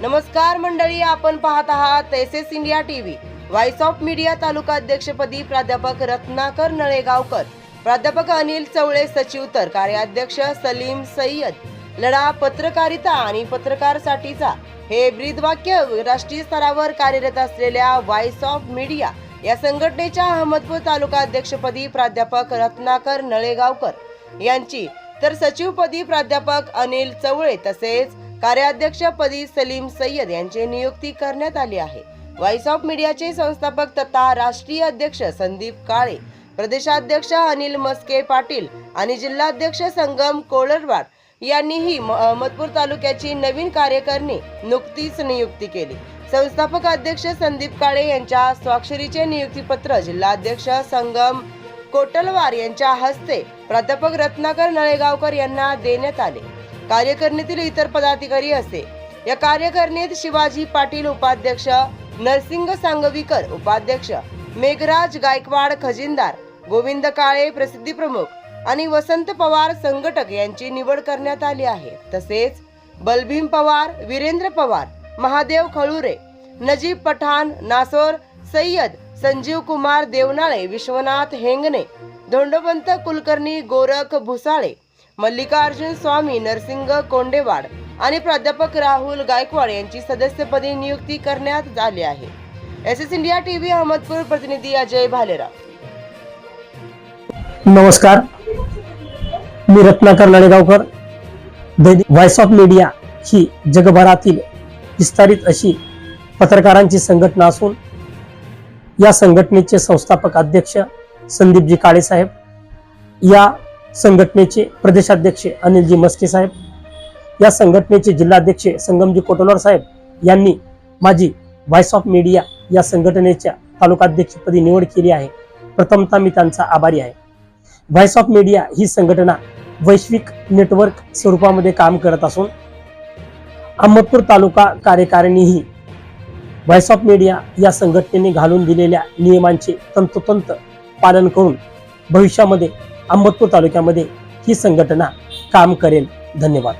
नमस्कार मंडळी आपण पाहत आहात S S India TV voice of media taluka अध्यक्षपदी प्राध्यापक रत्नाकर नळेगावकर. प्राध्यापक अनिल चवळे सचिव तर कार्याध्यक्ष सलीम सय्यद. लढा पत्रकारिता आणि पत्रकारसाठीचा हे ब्रीदवाक्य राष्ट्रीय स्तरावर कार्यरत असलेल्या व्हॉइस ऑफ मीडिया या संघटनेच्या अहमदपूर तालुका अध्यक्षपदी प्राध्यापक रत्नाकर नळेगावकर. यांची तर सचिवपदी प्राध्यापक अनिल चवळे तसेच कार्याध्यक्षपदी सलीम सय्यद यांची नियुक्ती करण्यात आली आहे. व्हॉइस ऑफ मीडियाचे संस्थापक तथा राष्ट्रीय अध्यक्ष संदीप काळे प्रदेशाध्यक्ष अनिल मस्के पाटील आणि जिल्हाध्यक्ष संगम कोळरवाड यांनीही म- अहमदपूर तालुक्याची नवीन कार्यकारिणी नुकतीच नियुक्ती केली. संस्थापक अध्यक्ष संदीप काळे यांच्या स्वाक्षरीचे नियुक्तीपत्र जिल्हाध्यक्ष संगम कोटलवार यांच्या हस्ते प्राध्यापक रत्नाकर नळेगावकर यांना देण्यात आले. कार्यकारिणीतील इतर पदाधिकारी असे. या कार्यकारिणीत शिवाजी पाटील उपाध्यक्ष नरसिंग सांगवीकर उपाध्यक्ष मेघराज गायकवाड खजिनदार गोविंद काळे प्रसिद्धी प्रमुख आणि वसंत पवार संघटक यांची निवड करण्यात आली आहे. तसेच बलभीम पवार वीरेंद्र पवार महादेव खळुरे नजीब पठाण नासोर सय्यद संजीव कुमार देवनाळे विश्वनाथ हेंगणे धोंडोपंत कुलकर्णी गोरख भुसाळे मल्लिकार्जुन स्वामी नरसिंग कोंडेवाड आणि प्राध्यापक राहुल गायकवाड यांची सदस्यपदी नियुक्ती करण्यात आली आहे. S S India TV Ahmedpur प्रतिनिधी अजय भालेराव. नमस्कार. मी रत्नाकर नळेगावकर दैनिक व्हॉइस ऑफ मीडिया ही जगभरातील विस्तारित अशी पत्रकारांची संघटना असून या संघटनेचे संस्थापक अध्यक्ष संदीपजी काळेसाहेब या संघटनेचे प्रदेशाध्यक्ष अनिलजी मस्के साहेब या संघटनेचे जिल्हाध्यक्ष संगमजी कोटलवार साहेब यांनी माझी व्हॉइस ऑफ मीडिया या संघटनेच्या तालुकाध्यक्षपदी निवड केली आहे. प्रथमतः मी त्यांचा आभारी आहे. व्हॉइस ऑफ मीडिया ही संघटना वैश्विक नेटवर्क स्वरूपामध्ये काम करत असून अहमदपूर तालुका कार्यकारिणीही व्हॉइस ऑफ मीडिया या संघटनेने घालून दिलेल्या नियमांचे तंतोतंत पालन करून भविष्यामध्ये अंबतपूर तालुक्यामध्ये ही संघटना काम करेल. धन्यवाद.